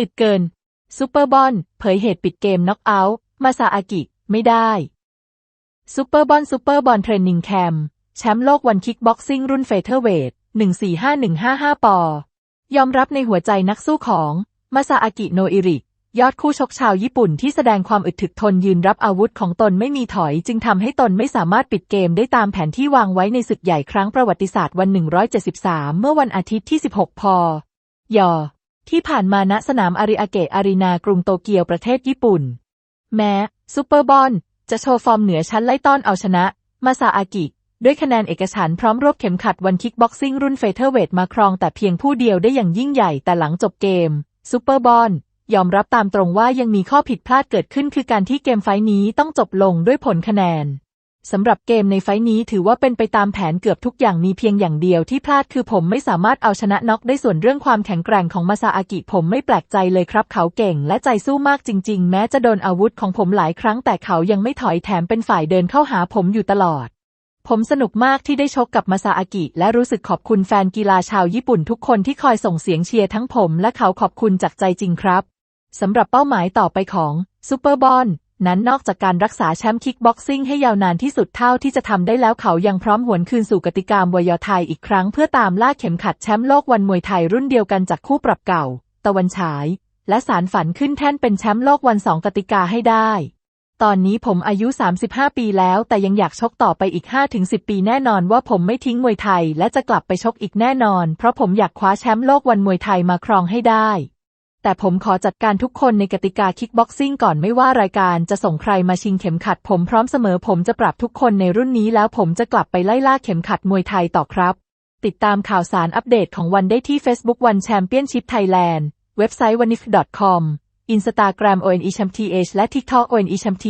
อึดเกิน ซูเปอร์บอลเผยเหตุปิดเกมน็อกเอาท์มาซาอากิ ไม่ได้ ซูเปอร์บอลซูเปอร์บอลเทรนนิ่งแคมแชมป์โลกวันคิกบ็อกซิ่งรุ่นเฟเธอร์เวท145155 ปอ ยอมรับในหัวใจนักสู้ของมาซาอากิโนอิริยอดคู่ชกชาวญี่ปุ่นที่แสดงความอึดถึกทนยืนรับอาวุธของตนไม่มีถอยจึงทำให้ตนไม่สามารถปิดเกมได้ตามแผนที่วางไว้ในศึกใหญ่ครั้งประวัติศาสตร์วัน 173 เมื่อวันอาทิตย์ที่ 16 พย ที่ผ่านมาณสนามอาริอาเกะอารีนากรุงโตเกียวประเทศญี่ปุ่น แม้ซูเปอร์บอลจะโชว์ฟอร์มเหนือชั้นไล่ต้อนเอาชนะ มาซาอากิ ด้วยคะแนนเอกฉันพร้อมรวบเข็มขัดวันคิกบ็อกซิ่งรุ่นเฟเธอร์เวทมาครองแต่เพียงผู้เดียวได้อย่างยิ่งใหญ่แต่หลังจบเกมซูเปอร์บอลยอมรับตามตรงว่ายังมีข้อผิดพลาดเกิดขึ้นคือการที่เกมไฟนี้ต้องจบลงด้วยผลคะแนน สำหรับเกมในไฟนี้ถือว่าเป็นไปตามแผนเกือบทุกอย่างมีเพียงอย่างเดียวที่พลาดคือผมไม่สามารถเอาชนะน็อกได้ส่วนเรื่องความแข็งแกร่งของมาซาอากิผมไม่แปลกใจเลยครับเขาเก่งและใจสู้มากจริง ๆ แม้จะโดนอาวุธของผมหลายครั้งแต่เขายังไม่ถอยแถมเป็นฝ่ายเดินเข้าหาผมอยู่ตลอด ผมสนุกมากที่ได้ชกกับมาซาอากิ และรู้สึกขอบคุณแฟนกีฬาชาวญี่ปุ่นทุกคนที่คอยส่งเสียงเชียร์ทั้งผม และเขาขอบคุณจากใจจริงครับสำหรับเป้าหมายต่อไปของซูเปอร์บอล นั้นนอกจากการรักษาแชมป์คิกบ็อกซิ่งให้ยาวนานที่สุดเท่าที่จะทำได้แล้วเขายังพร้อมหวนคืนสู่กติกามวยไทยอีกครั้งเพื่อตามล่าเข็มขัดแชมป์โลกวันมวยไทยรุ่นเดียวกันจากคู่ปรับเก่า ตะวันฉาย และสารฝันขึ้นแท่นเป็นแชมป์โลกวันสองกติกาให้ได้ ตอนนี้ผมอายุ 35 ปีแล้ว แต่ยังอยากชกต่อไปอีก 5-10 ปีแน่นอนว่าผมไม่ทิ้งมวยไทย และจะกลับไปชกอีกแน่นอน เพราะผมอยากคว้าแชมป์โลกวันมวยไทยมาครองให้ได้ แต่ผมขอจัดการทุกคนในกติกาคิกบ็อกซิ่งก่อนไม่ว่ารายการจะส่งใครมาชิงเข็มขัด ผมพร้อมเสมอผมจะปรับทุกคนในรุ่นนี้แล้วผมจะกลับไปไล่ล่าเข็มขัดมวยไทยต่อครับ ติดตามข่าวสารอัปเดตของวันได้ที่ Facebook วันแชมเปี้ยนชิพไทยแลนด์เว็บไซต์ wanif.com Instagram onechamth และ TikTok onechamth